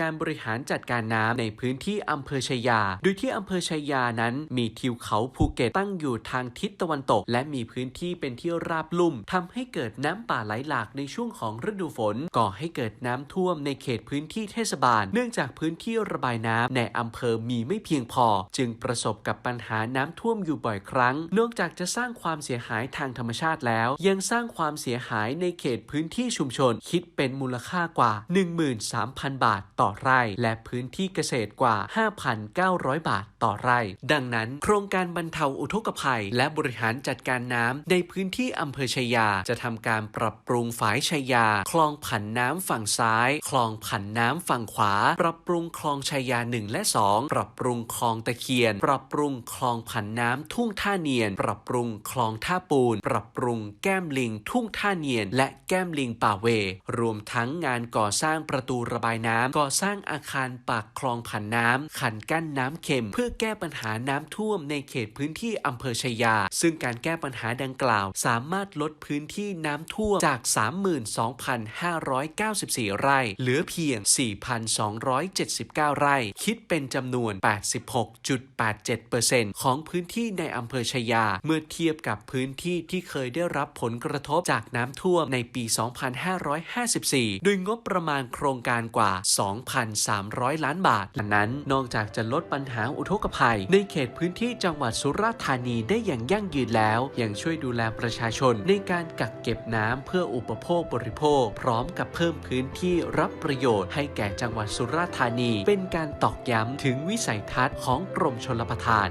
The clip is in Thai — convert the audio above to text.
การบริหารจัดการน้ำในพื้นที่อำเภอชายา โดยที่อำเภอชายานั้นมีทิวเขาภูเก็ตตั้งอยู่ทางทิศตะวันตก และมีพื้นที่เป็นที่ราบลุ่มทำให้เกิดน้ำป่าไหลหลากในช่วงของฤดูฝน ก่อให้เกิดน้ำท่วมในเขตพื้นที่เทศบาล เนื่องจากพื้นที่ระบายน้ำในอำเภอมีไม่เพียงพอ จึงประสบกับปัญหาน้ำท่วมอยู่บ่อยครั้ง นอกจากจะสร้างความเสียหายทางธรรมชาติแล้ว ยังสร้างความเสียหายในเขตพื้นที่ชุมชน คิดเป็นมูลค่ากว่า 13,000 บาทต่อไร่ และพื้นที่เกษตรกว่า 5,900 บาทต่อไร่ ดังนั้น โครงการบรรเทาอุทกภัย และบริหารจัดการน้ำในพื้นที่อำเภอชายา จะทำการปรับปรุงฝายชายา คลองผันน้ำฝั่งซ้าย คลองผันน้ำฝั่งขวา ปรับปรุงคลองชายา 1 และ 2 ปรับปรุงคลองตะเคียน ปรับปรุงคลองผันน้ำทุ่งท่าเนียน ปรับปรุงคลองท่าปูน ปรับปรุงแก้มลิงทุ่งท่าเนียน และแก้มลิงป่าเว รวมทั้งงานก่อสร้างประตูระบายน้ำก่อสร้างอาคารปากคลองผันน้ำขันกั้นน้ำเค็ม เพื่อแก้ปัญหาน้ำท่วมในเขตพื้นที่อำเภอชยา ซึ่งการแก้ปัญหาดังกล่าว สามารถลดพื้นที่น้ำท่วมจาก 32,594 ไร่ เหลือเพียง 4,279 ไร่ คิดเป็นจำนวน 86.87%ของพื้นที่ในอำเภอชยา เมื่อเทียบกับพื้นที่ที่เคยได้รับผลกระทบจากน้ำท่วมในปี 2554โดยงบประมาณโครงการกว่า2,300 ล้านบาทดังนั้นนอกจากจะลดปัญหาอุทกภัย ในเขตพื้นที่จังหวัดสุราษฎร์ธานีได้อย่างยั่งยืนแล้ว ยังช่วยดูแลประชาชนในการกักเก็บน้ำเพื่ออุปโภคบริโภค พร้อมกับเพิ่มพื้นที่รับประโยชน์ให้แก่จังหวัดสุราษฎร์ธานี เป็นการตอกย้ำถึงวิสัยทัศน์ของกรมชลประทาน